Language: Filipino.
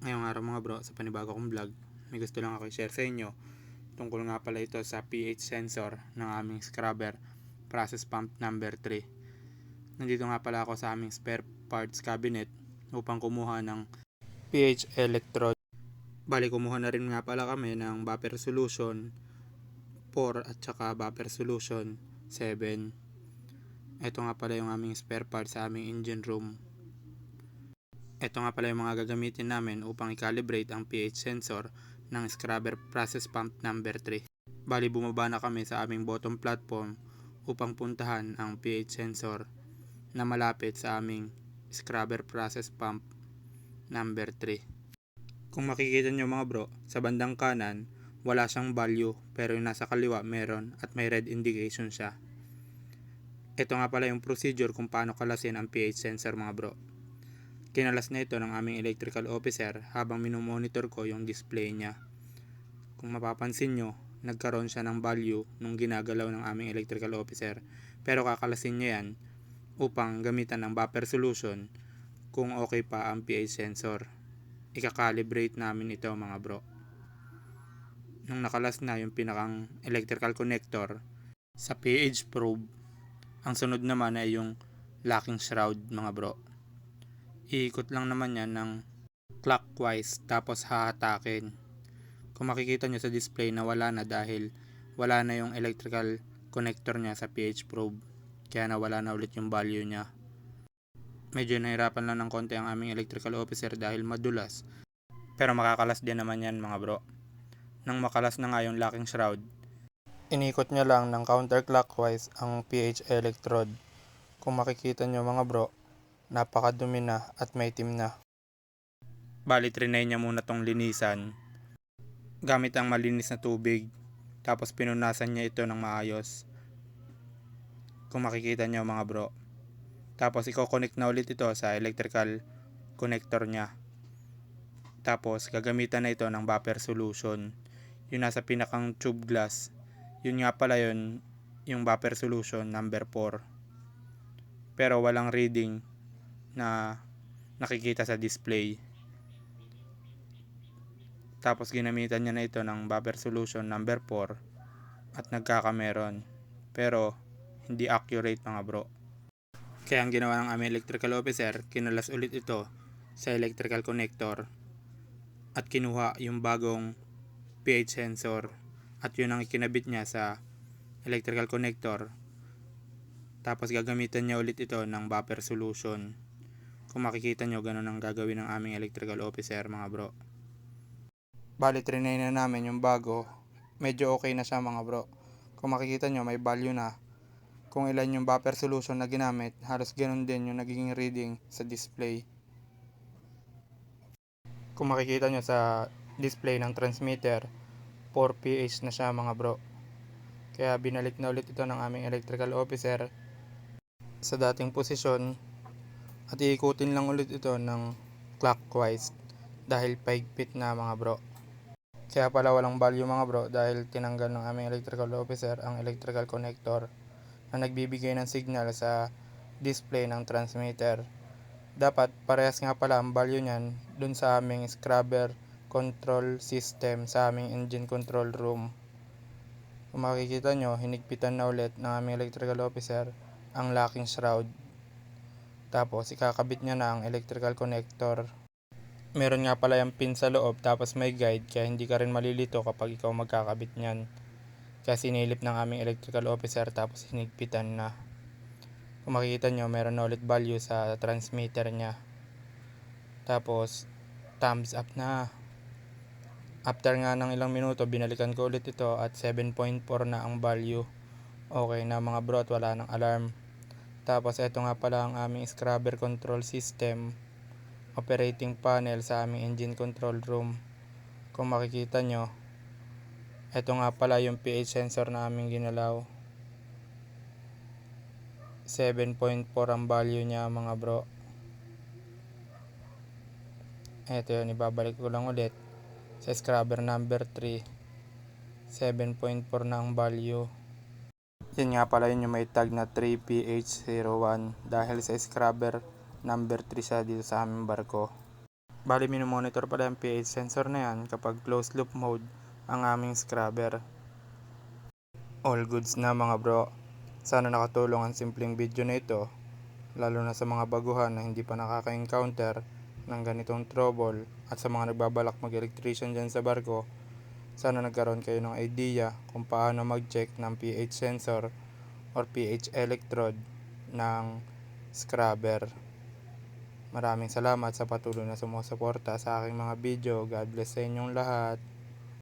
Ngayong araw mga bro, sa panibago kong vlog, may gusto lang ako i-share sa inyo. Tungkol nga pala ito sa pH sensor ng aming scrubber process pump number 3. Nandito nga pala ako sa aming spare parts cabinet upang kumuha ng pH electrode. Bali, kumuha na rin nga pala kami ng buffer solution 4 at saka buffer solution 7. Ito nga pala yung aming spare part sa aming engine room. Ito nga pala yung mga gagamitin namin upang i-calibrate ang pH sensor ng scrubber process pump number 3. Bali bumaba na kami sa aming bottom platform upang puntahan ang pH sensor na malapit sa aming scrubber process pump number 3. Kung makikita nyo mga bro, sa bandang kanan, wala siyang value pero yung nasa kaliwa meron at may red indication siya. Ito nga pala yung procedure kung paano kalasin ang pH sensor mga bro. Kinalas na ito ng aming electrical officer habang minomonitor ko yung display niya. Kung mapapansin nyo, nagkaroon siya ng value nung ginagalaw ng aming electrical officer pero kakalasin niya yan upang gamitan ng buffer solution kung okay pa ang pH sensor. Ika-calibrate namin ito mga bro. Nung nakalas na yung pinakang electrical connector sa pH probe, ang sunod naman ay yung locking shroud mga bro iikot lang naman yan ng clockwise tapos hahatakin. Kung makikita nyo sa display na wala na dahil wala na yung electrical connector niya sa pH probe. Kaya nawala na ulit yung value niya. Medyo nahirapan lang ng konti ang aming electrical officer dahil madulas. Pero makakalas din naman yan mga bro. Nang makalas na nga yung locking shroud, inikot niya lang ng counterclockwise ang pH electrode. Kung makikita nyo mga bro, napakadumi na at may itim na. Bali, trinay niya muna tong linisan. Gamit ang malinis na tubig. Tapos pinunasan niya ito ng maayos. Kung makikita niyo mga bro. Tapos i-connect na ulit ito sa electrical connector niya. Tapos gagamitan na ito ng buffer solution. Yung nasa pinakang tube glass. Yun nga pala yun, yung buffer solution number 4. Pero walang reading na nakikita sa display. Tapos ginamitan niya na ito ng buffer solution number 4 at nagkakameron. Pero hindi accurate mga bro. Kaya ang ginawa ng aming electrical officer, kinalas ulit ito sa electrical connector at kinuha yung bagong pH sensor at yun ang ikinabit niya sa electrical connector tapos gagamitan niya ulit ito ng buffer solution kung makikita nyo, ganun ang gagawin ng aming electrical officer mga bro. Bali, trinay na namin yung bago. Medyo okay na siya mga bro. Kung makikita nyo, may value na. Kung ilan yung buffer solution na ginamit, halos ganun din yung nagiging reading sa display. Kung makikita nyo sa display ng transmitter, 4 pH na siya mga bro. Kaya binalik na ulit ito ng aming electrical officer sa dating posisyon at iikutin lang ulit ito ng clockwise dahil paigpit na mga bro. Kaya pala walang value mga bro dahil tinanggal ng aming electrical officer ang electrical connector na nagbibigay ng signal sa display ng transmitter. Dapat parehas nga pala ang value niyan dun sa aming scrubber control system sa aming engine control room. Kung makikita nyo, hinigpitan na ulit ng aming electrical officer ang locking shroud tapos, ikakabit niya na ang electrical connector. Meron nga pala yung pin sa loob tapos may guide kaya hindi ka rin malilito kapag ikaw magkakabit niyan. Kaya sinilip ng aming electrical officer tapos hinigpitan na. Kung makikita nyo, meron na ulit value sa transmitter niya. Tapos, thumbs up na. After nga ng ilang minuto, binalikan ko ulit ito at 7.4 na ang value. Okay na mga bro at wala ng alarm. Tapos ito nga pala ang aming scrubber control system operating panel sa aming engine control room. Kung makikita nyo, ito nga pala yung pH sensor na aming ginalaw. 7.4 ang value niya mga bro. Ito yun, ibabalik ko lang ulit. Sa scrubber number 3, 7.4 na ang value. Yun nga pala yun yung may tag na 3PH01 dahil sa scrubber number 3 siya dito sa aming barko. Bali, minomonitor pala yung pH sensor na yan kapag closed loop mode ang aming scrubber. All goods na mga bro. Sana nakatulong ang simpleng video na ito, lalo na sa mga baguhan na hindi pa nakaka-encounter ng ganitong trouble at sa mga nagbabalak mag-electrician dyan sa barko, sana nagkaroon kayo ng idea kung paano mag-check ng pH sensor or pH electrode ng scrubber. Maraming salamat sa patuloy na sumusuporta sa aking mga video. God bless sa inyong lahat.